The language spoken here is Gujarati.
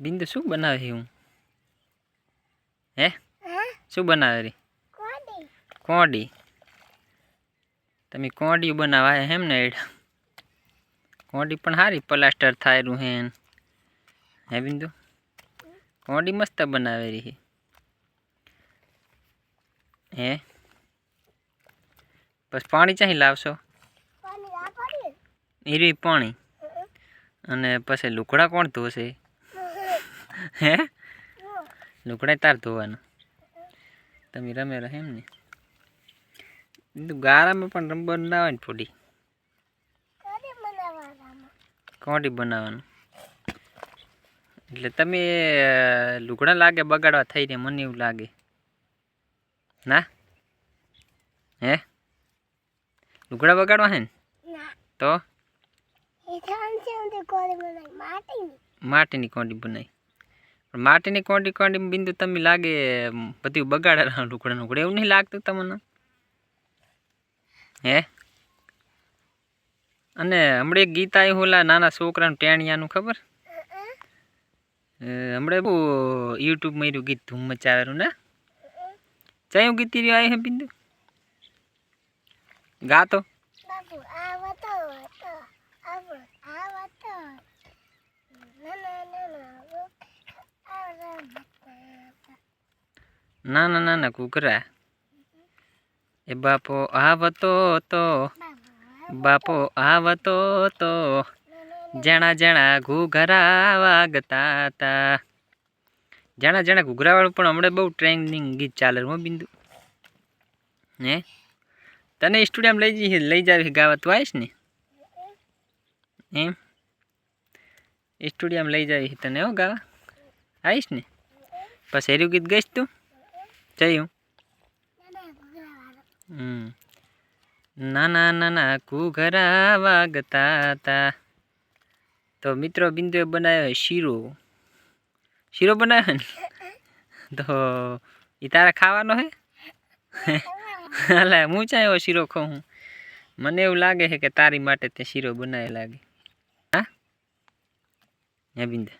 બિંદુ શું બનાવે છે હું? હે? શું બનાવે રે? કોડી. તમે કોડી બનાવા હેમ ને એડ? કોડી પણ સારી પ્લાસ્ટર થાયરું હે. હે બિંદુ? કોડી મસ્ત બનાવે રહી હે? બસ પાણી ચાહી લાવશો? ઈરી પાણી. અને પછી લુકડા કોણ ધોશે? હે? લુકડા તાર ધોવાનું. તમે રમે રહે એમ ને. ગારામાં પણ રમવા ના આવે ને થોડી કોટી બનાવવાનું? એટલે તમે લુગડા લાગે બગાડવા થઈ ને મને એવું લાગે. ના? હે? લુગડા બગાડવા હે ને? તો? માટીની. કોટી બનાવી. માટીની કોંટી કોંટી બિંદુ તમે લાગે બધું બગાડેલા લુગડા લુગડા. એવું નહીં લાગતું તમને? હે? અને હમણાં ગીત આવ્યું ઓલા નાના છોકરાનું ટેણિયાનું, ખબર? હમણાં બહુ યુટ્યુબ માર્યું ગીત ધૂમ મચાવેલું, ને? ચયું ગીત રહ્યું આવ્યું હે બિંદુ? ગાતો બાપુ આ વતો વતો આવો આ વતો ના ના ના ના આ રમતા નાના નાના કુકરા. એ બાપો આવતો તો, બાપો આવતો તો, જણા જણા ઘૂઘરા વાગતા હતા જણા જણા ઘૂઘરાવાળું પણ હમણાં બહુ ટ્રેન્ડિંગ ગીત ચાલે હું, બિંદુ. હે? તને સ્ટુડિયમ લઈ જઈ લઈ જાવી ગાવા, તું આવીશ ને? એમ? સ્ટુડિયમ લઈ જાવી તને, હો, ગાવા. આવીશ ને? પછી એરું ગીત ગઈશ તું? ના ના હમ નાના નાના ઘૂઘરા વાગતા હતા તો મિત્રો, બિંદુએ બનાવ્યો શીરો. શીરો બનાવ્યો ને? તો એ તારા ખાવાનો હે? અલા, હું ચાહે એવો શીરો ખાઉં મને એવું લાગે છે કે તારી માટે તે શીરો બનાવે લાગે. હે? બિંદા.